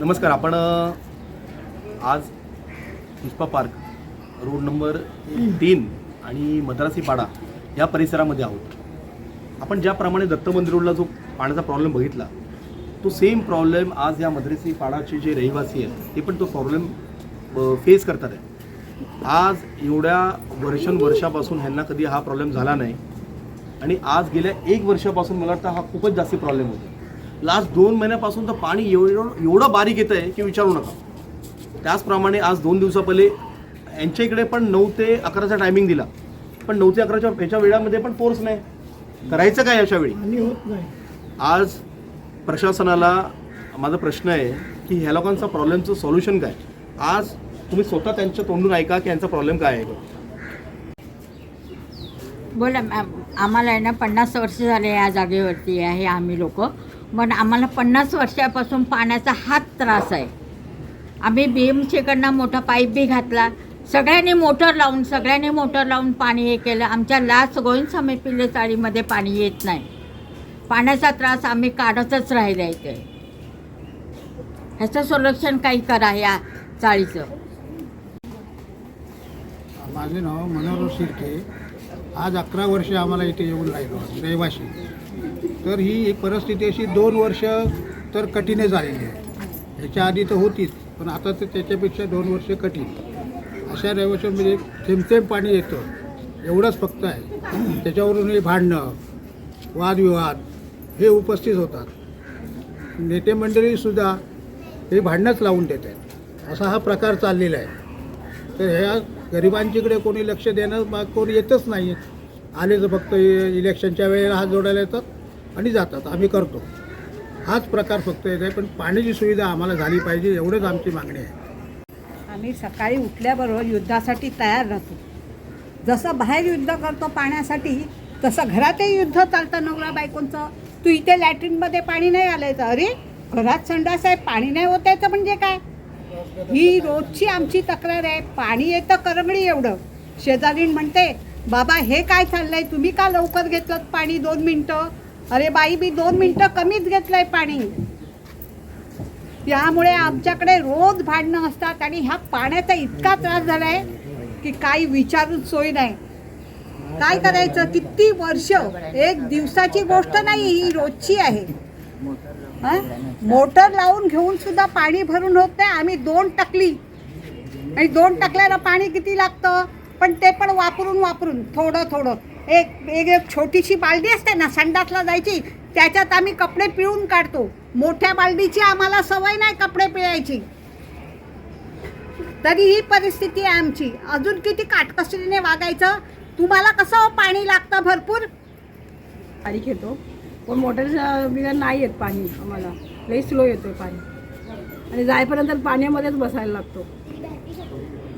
नमस्कार आपण आज पुष्पा पार्क रोड नंबर तीन आणि मद्रासी पाडा या परिसरामध्ये आहोत. आपण ज्याप्रमाणे दत्त मंदिर रोडला जो पाण्याचा प्रॉब्लेम बघितला तो सेम प्रॉब्लेम आज या मद्रासी पाडाचे जे रहिवासी आहेत ते पण तो प्रॉब्लेम फेस करतात आहे आज एवढ्या वर्षांवर्षापासून ह्यांना कधी हा प्रॉब्लेम झाला नाही आणि आज गेल्या एक वर्षापासून मला वाटतं हा खूपच जास्त प्रॉब्लेम होतो लास्ट दोन महिन्यापासून तर पाणी एवढं एवढं बारीक येतं आहे की विचारू नका. त्याचप्रमाणे आज दोन दिवसा पहिले यांच्या इकडे पण नऊ ते अकराचा टायमिंग दिला. पण नऊ ते अकराच्या ह्याच्या वेळामध्ये पण फोर्स नाही. करायचं काय याच्या वेळी? आणि होत नाही. आज प्रशासनाला माझा प्रश्न आहे की ह्या लोकांचा प्रॉब्लेमचं सोल्युशन काय? आज तुम्ही स्वतः त्यांच्या तोंडून ऐका की यांचा प्रॉब्लेम काय आहे बोला मॅम आम्हाला आहे ना पन्नास वर्ष झाले या जागेवरती आहे आम्ही लोक. पण आम्हाला पन्नास वर्षापासून पाण्याचा हात त्रास आहे. आम्ही बी एम सीकडनं मोठा पाईप बी घातला. सगळ्यांनी मोटर लावून सगळ्यांनी मोटर लावून पाणी हे केलं. आमच्या लास्ट गोविंद स्वामी पिल्ले चाळीमध्ये पाणी येत नाही. पाण्याचा त्रास आम्ही काढतच राहिला इथे. ह्याचं संरक्षण काही करा या चाळीचं. माझे नाव मनोहर शिर्के. आज अकरा वर्ष आम्हाला इथे येऊन राहिलो रहिवाशी. तर ही एक परिस्थिती अशी दोन वर्ष तर कठीणच झालेली आहे. ह्याच्या आधी तर होतीच पण आता तर त्याच्यापेक्षा दोन वर्ष कठीण. अशा रहिवाशांमध्ये म्हणजे थेंबथेंब पाणी येतं. एवढंच फक्त आहे. त्याच्यावरून हे भांडणं वादविवाद हे उपस्थित होतात. नेते मंडळीसुद्धा हे भांडणंच लावून देत आहेत असा हा प्रकार चाललेला आहे. तर ह्या गरिबांच्याकडे कोणी लक्ष देणं मग कोणी येतच नाही आले तर फक्त इ- इलेक्शनच्या वेळेला हात जोडायला येतात. आणि जातात. आम्ही करतो. हाच प्रकार फक्त येत आहे पण पाण्याची सुविधा आम्हाला झाली पाहिजे एवढंच आमची मागणी आहे. आम्ही सकाळी उठल्याबरोबर युद्धासाठी तयार राहतो. जसं बाहेर युद्ध करतो पाण्यासाठी तसं घरातही युद्ध चालतं नवरा बायकोंचं. तू इथे लॅट्रिनमध्ये पाणी नाही आलं तर अरे घरात संडास आहे पाणी नाही होत याचं म्हणजे काय? ही रोजची आमची तक्रार आहे. पाणी येतं करंगडी एवढं. शेजारीण म्हणते बाबा हे काय चाललंय? तुम्ही का लवकर घेतलं पाणी दोन मिनटं? अरे बाई मी दोन मिनटं कमीच घेतलंय पाणी. यामुळे आमच्याकडे रोज भांडणं असतात आणि ह्या पाण्याचा इतका त्रास झाला आहे की काही विचारून सोय नाही. काय करायचं? किती वर्ष? एक दिवसाची गोष्ट नाही ही रोजची आहे. मोटर लावून घेऊन सुद्धा पाणी भरून होत नाही. आम्ही दोन टाकली. आणि दोन टाकल्याला पाणी किती लागतं? पण ते पण वापरून वापरून थोडं थोडं. एक एक एक छोटीशी बालदी असते ना संडासला जायची त्याच्यात आम्ही कपडे पिळून काढतो. मोठ्या बालदीची आम्हाला सवय नाही कपडे पिळायची. तरी ही परिस्थिती आहे आमची. अजून किती काटकसरीने वागायचं? तुम्हाला कसं हो पाणी लागतं भरपूर? बारीक येतो पण मोटरच्या बिगर नाही येत पाणी आम्हाला. लई स्लो येतो पाणी. आणि जायपर्यंत पाण्यामध्येच बसायला लागतो.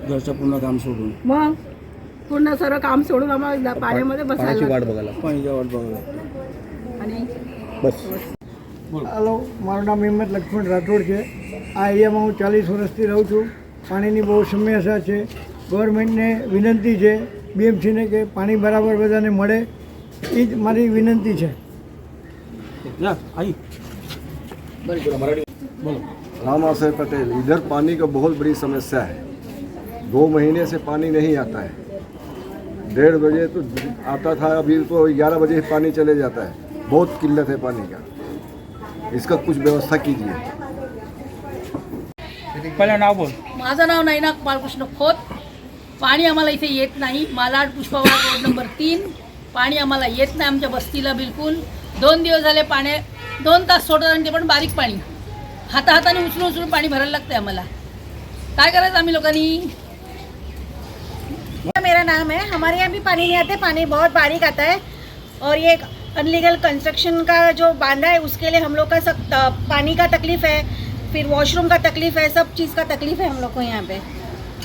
घरचं पूर्ण काम सोडून. मग? पूर्ण सर्व काम सोडून आम्हाला जा- पाण्यामध्ये बसायला पाण्याची वाट लागतं. बघायला पाणीच्या वाट बघायला आणि બસ હલો મારું નામ હિંમત લક્ષ્મણ રાઠોડ છે આ એરિયામાં હું ચાલીસ વર્ષથી રહું છું પાણીની બહુ સમસ્યા છે ગવર્મેન્ટને વિનંતી છે બીએમસીને કે પાણી બરાબર બધાને મળે એ જ મારી વિનંતી છે या आई राम आशय पटेल इधर पानी का बहुत बड़ी समस्या है दो महीने से पानी नहीं आता है डेढ़ बजे तो आता था अभी तो ग्यारह बजे पानी चले जाता है। बहुत किल्लत है पानी का। इसका कुछ व्यवस्था कीजिए। पहिलं नाव बोल। माझं नाव नैना बाळकृष्ण खोत. पाणी आम्हाला इथे येत नाही. मालाड पुष्पवाड रोड नंबर तीन. पाणी आम्हाला येत नाही आमच्या बस्तीला बिलकुल. दोन दिवस झाले पाणी दोन तास सोडतात आणि ते पण बारीक पाणी. हाताहाताने उचलून उचलून पाणी भरायला लागतंय आम्हाला. काय करायचं आम्ही लोकांनी? नाम है। हमारे यहाँ भी पानी नहीं आते पानी बहुत बारीक आता है। और ये अनलीगल कंस्ट्रक्शन का जो बांधा है उसके लिए हम लोग का सब पानी का तकलीफ है फिर वॉशरूम का तकलीफ है सब चीज़ का तकलीफ है हम लोग को यहाँ पे।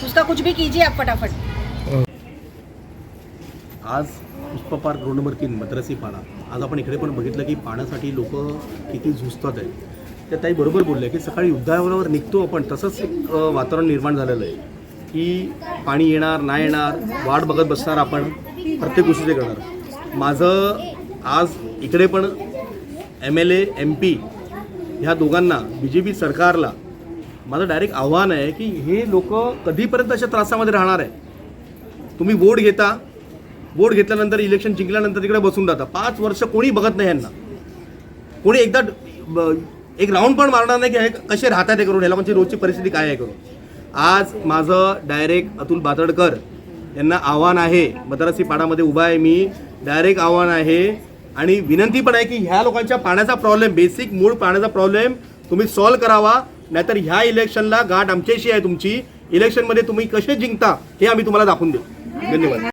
उसका कुछ भी कीजिए आप फटाफट। आज पुष्पा पार्क रोड नंबर तीन मद्रासी पाडा. आज आपण इकडे पण बघितलं की पाण्यासाठी लोक किती झुजतात आहेत त्या ताई बरोबर बोलल्या की सकाळी युद्धावर निघतो आपण तसंच एक वातावरण निर्माण झालेलं आहे. की पाणी येणार नाही येणार वाट बघत बसणार आपण प्रत्येक गोष्टी ते करणार. माझं आज इकडे पण M L A M P ह्या दोघांना बी जे पी सरकारला माझं डायरेक्ट आव्हान आहे की हे लोक कधीपर्यंत अशा त्रासामध्ये राहणार आहे? तुम्ही वोट घेता. वोट घेतल्यानंतर इलेक्शन जिंकल्यानंतर तिकडे बसून राहता. पाच वर्ष कोणी बघत नाही यांना. कोणी एकदा ब- एक राऊंड पण मारणार नाही की हे कसे राहतात हे करून ह्याला म्हणजे रोजची परिस्थिती काय आहे करून. आज माझं डायरेक्ट अतुल बातडकर यांना आव्हान आहे. मद्रासी पाडामध्ये उभा आहे मी. डायरेक्ट आव्हान आहे. आणि विनंती पण आहे की ह्या लोकांच्या पाण्याचा प्रॉब्लेम बेसिक मूळ पाण्याचा प्रॉब्लेम तुम्ही सॉल्व्ह करावा. नाहीतर ह्या इलेक्शनला गाठ आमच्याशी आहे तुमची. इलेक्शनमध्ये तुम्ही कसे जिंकता हे आम्ही तुम्हाला दाखवून देऊ. धन्यवाद.